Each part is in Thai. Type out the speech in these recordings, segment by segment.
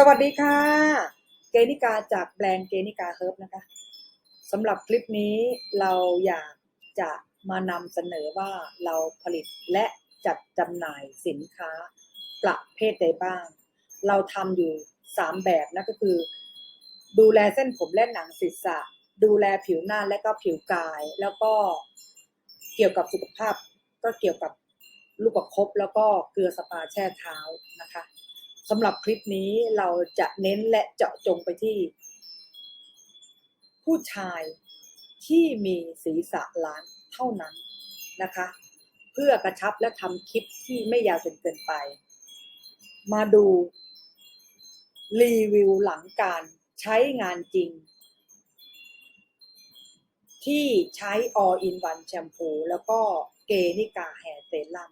สวัสดีค่ะ เกนิกาจากแบรนด์เกนิกาเฮิร์บนะคะสำหรับคลิปนี้เราอยากจะมานำเสนอว่าเราผลิตและจัดจำหน่ายสินค้าประเภทใดบ้าง เราทำอยู่สามแบบนะก็คือ ดูแลเส้นผมและหนังศีรษะ ดูแลผิวหน้าและก็ผิวกาย แล้วก็เกี่ยวกับสุขภาพก็เกี่ยวกับลูกประคบแล้วก็เกลือสปาแช่เท้านะคะ สำหรับคลิปนี้เราจะเน้นและเจาะจงไปที่ ผู้ชายที่มีศีรษะล้านเท่านั้นนะคะ เพื่อกระชับและทำคลิปที่ไม่ยาวจนเกินไป มาดู รีวิวหลังการใช้งานจริง ที่ใช้ all in one แชมพูแล้วก็เกนิกาแฮร์เซรั่ม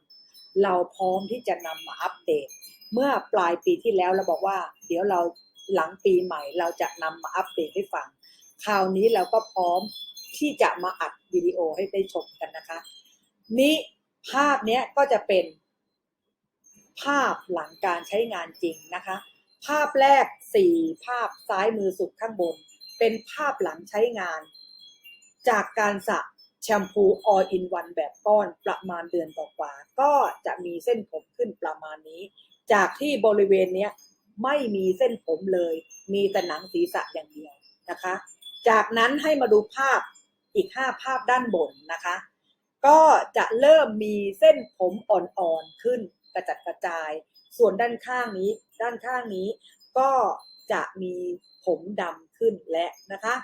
เราพร้อมที่จะนำมาอัปเดต เมื่อปลายปีที่แล้วเราบอกว่า เดี๋ยวเราหลังปีใหม่ เราจะนำมาอัปเดตให้ฟัง คราวนี้เราก็พร้อมที่จะมาอัดวิดีโอให้ได้ชมกันนะคะ นี้ภาพนี้ก็จะเป็น ภาพหลังการใช้งานจริงนะคะ ภาพแรกสี่ภาพซ้ายมือสุดข้างบน เป็นภาพหลังใช้งาน จากการสระแชมพู all in one แบบก้อนประมาณเดือนกว่า ก็จะมีเส้นผมขึ้นประมาณนี้ จากที่บริเวณเนี้ยไม่มีเส้นผมเลย มีแต่หนังศีรษะอย่างเดียวนะคะ จากนั้นให้มาดูภาพอีก 5 ภาพด้านบนนะคะ ก็จะเริ่มมีเส้นผมอ่อนๆขึ้นกระจัดกระจาย ส่วนด้านข้างนี้ ด้านข้างนี้ก็จะมีผมดำขึ้นและนะคะ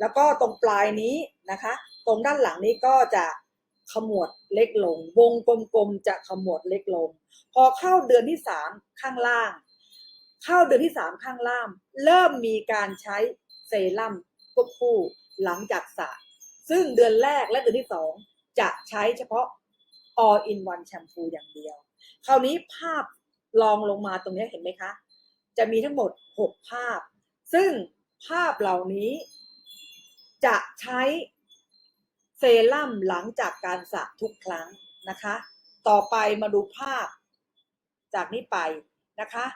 แล้วก็ตรงปลายนี้นะคะ ตรงด้านหลังนี้ก็จะ ขมวดเล็กลง วงกลมๆจะขมวดเล็กลง พอเข้าเดือนที่สามข้างล่าง เข้าเดือนที่สามข้างล่าง เริ่มมีการใช้เซรั่มควบคู่หลังจากสระซึ่งเดือนแรกและเดือนที่สองจะใช้เฉพาะ all in one แชมพูอย่างเดียว คราวนี้ภาพลองลงมาตรงนี้เห็นไหมคะ จะมีทั้งหมด 6 ภาพ ซึ่งภาพเหล่านี้จะใช้ เซรั่มหลังจากการสระทุกครั้งนะคะ ต่อไปมาดูภาพจากนี้ไปนะคะ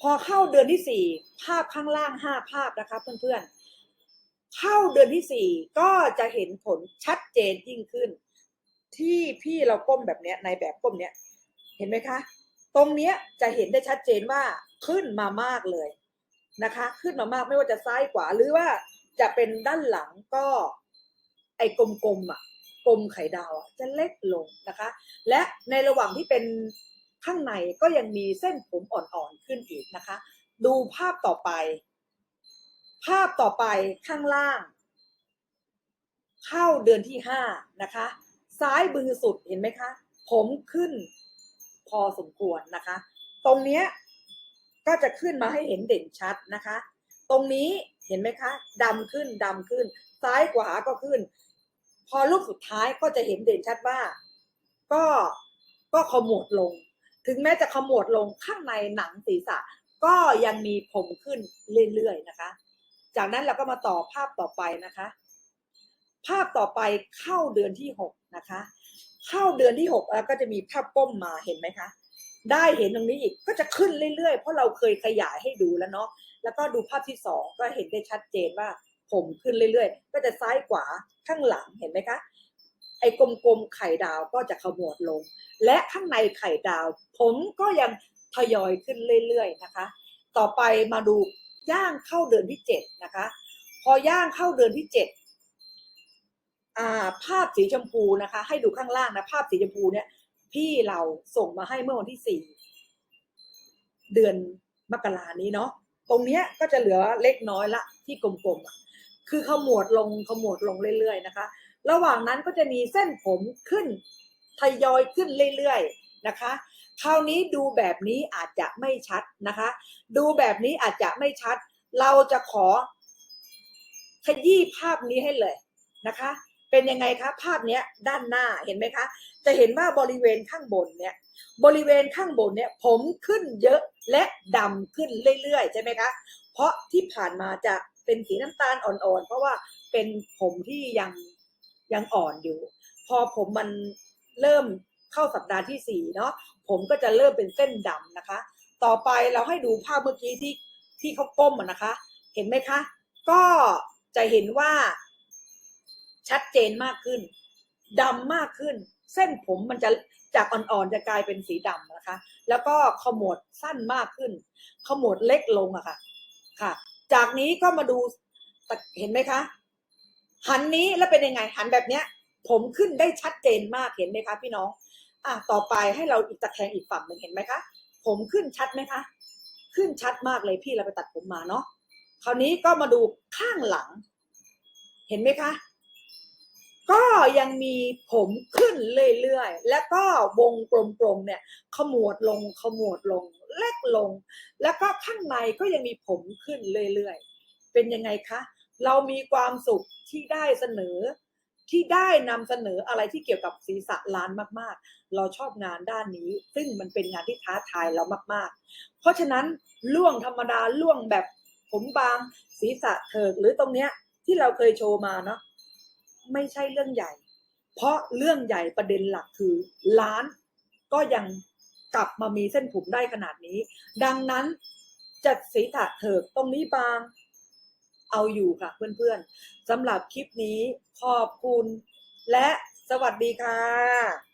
พอเข้าเดือนที่สี่ภาพข้างล่างห้าภาพนะคะ เพื่อนๆ เข้าเดือนที่สี่ก็จะเห็นผลชัดเจนยิ่งขึ้น ที่พี่เราก้มแบบเนี้ยในแบบก้มเนี้ย เห็นไหมคะ ตรงเนี้ยจะเห็นได้ชัดเจนว่าขึ้นมามากเลยนะคะ ขึ้นมามากไม่ว่าจะซ้ายขวาหรือว่าจะเป็นด้านหลังก็ ไอ้กลมๆอะกลมไข่ดาวอะจะเล็กลงนะคะ และในระหว่างที่เป็นข้างในก็ยังมีเส้นผมอ่อนๆขึ้นอีกนะคะ ดูภาพต่อไป ภาพต่อไปข้างล่าง เข้าเดือนที่ห้านะคะ ซ้ายมือสุดเห็นไหมคะ ผมขึ้นพอสมควรนะคะ ตรงเนี้ยก็จะขึ้นมาให้เห็นเด่นชัดนะคะ ตรงนี้เห็นไหมคะดำขึ้นดำขึ้น ซ้ายขวาก็ขึ้น พอรูปสุดท้ายก็จะเห็นเด่นชัดว่า ก็ก็ขมวดลง ถึงแม้จะขมวดลงข้างในหนังศีรษะ ก็ยังมีผมขึ้นเรื่อยๆนะคะ จากนั้นเราก็มาต่อภาพต่อไปนะคะ ภาพต่อไปเข้าเดือนที่หกนะคะ เข้าเดือนที่หกแล้วก็จะมีภาพก้มมาเห็นไหมคะได้เห็นตรงนี้อีกก็จะขึ้นเรื่อยๆ เพราะเราเคยขยายให้ดูแล้วเนาะแล้วก็ดูภาพที่สองก็เห็นได้ชัดเจนว่า ผมขึ้นเรื่อยๆ ก็จะซ้ายขวาข้างหลังเห็นไหมคะ ไอ้กลมๆไข่ดาวก็จะขมวดลง และข้างในไข่ดาว ผมก็ยังทยอยขึ้นเรื่อยๆนะคะ ต่อไปมาดูย่างเข้าเดือนที่เจ็ดนะคะ พอย่างเข้าเดือนที่เจ็ดอ่าภาพสีชมพูนะคะ ให้ดูข้างล่างนะภาพสีชมพูเนี่ย พี่เราส่งมาให้เมื่อวันที่สี่เดือนมกรานี้เนาะตรงเนี้ยก็จะเหลือเล็กน้อยละที่กลมๆอะ คือขมวดลงขมวดลงเรื่อยๆนะคะ ระหว่างนั้นก็จะมีเส้นผมขึ้นทยอยขึ้นเรื่อยๆนะคะ คราวนี้ดูแบบนี้อาจจะไม่ชัดนะคะ ดูแบบนี้อาจจะไม่ชัด เราจะขอขยี้ภาพนี้ให้เลยนะคะ เป็นยังไงคะภาพเนี้ยด้านหน้าเห็นไหมคะ จะเห็นว่าบริเวณข้างบนเนี่ยบริเวณข้างบนเนี่ยผมขึ้นเยอะและดำขึ้นเรื่อยๆใช่ไหมคะ เพราะที่ผ่านมาจะ เป็นสีน้ำตาลอ่อนๆ เพราะว่าเป็นผมที่ยังยังอ่อนอยู่ พอผมมันเริ่มเข้าสัปดาห์ที่สี่เนาะผมก็จะเริ่มเป็นเส้นดำนะคะ ต่อไปเราให้ดูภาพเมื่อกี้ที่ที่เขาก้มนะคะ เห็นไหมคะ ก็จะเห็นว่าชัดเจนมากขึ้นดำมากขึ้น เส้นผมมันจะจากอ่อนๆจะกลายเป็นสีดำนะคะ แล้วก็ขมวดสั้นมากขึ้น ขมวดเล็กลงอะค่ะ ค่ะ จากนี้ก็มาดูเห็นไหมคะ หันนี้แล้วเป็นยังไง หันแบบเนี้ย ผมขึ้นได้ชัดเจนมากเห็นไหมคะ พี่น้อง อะต่อไปให้เราอีกตะแคงอีกฝั่งหนึ่งเห็นไหมคะ ผมขึ้นชัดไหมคะ ขึ้นชัดมากเลยพี่เราไปตัดผมมาเนาะคราวนี้ก็มาดูข้างหลัง เห็นไหมคะ ก็ยังมีผมขึ้นเรื่อยๆ แล้วก็วงกลมๆเนี่ย ขมวดลงขมวดลง เล็กลง แล้วก็ข้างในก็ยังมีผมขึ้นเรื่อยๆ เป็นยังไงคะ เรามีความสุขที่ได้เสนอ ที่ได้นำเสนออะไรที่เกี่ยวกับศีรษะล้านมากๆ เราชอบงานด้านนี้ ซึ่งมันเป็นงานที่ท้าทายเรามากๆ เพราะฉะนั้นล่วงธรรมดาล่วงแบบผมบางศีรษะเถิกหรือตรงเนี้ยที่เราเคยโชว์มาเนาะไม่ใช่เรื่องใหญ่ เพราะเรื่องใหญ่ประเด็นหลักคือล้านก็ยัง กลับมามีเส้นผมได้ขนาดนี้ ดังนั้นจัดศีรษะเถิกตรงนี้บางเอาอยู่ค่ะเพื่อนๆสำหรับคลิปนี้ขอบคุณและสวัสดีค่ะ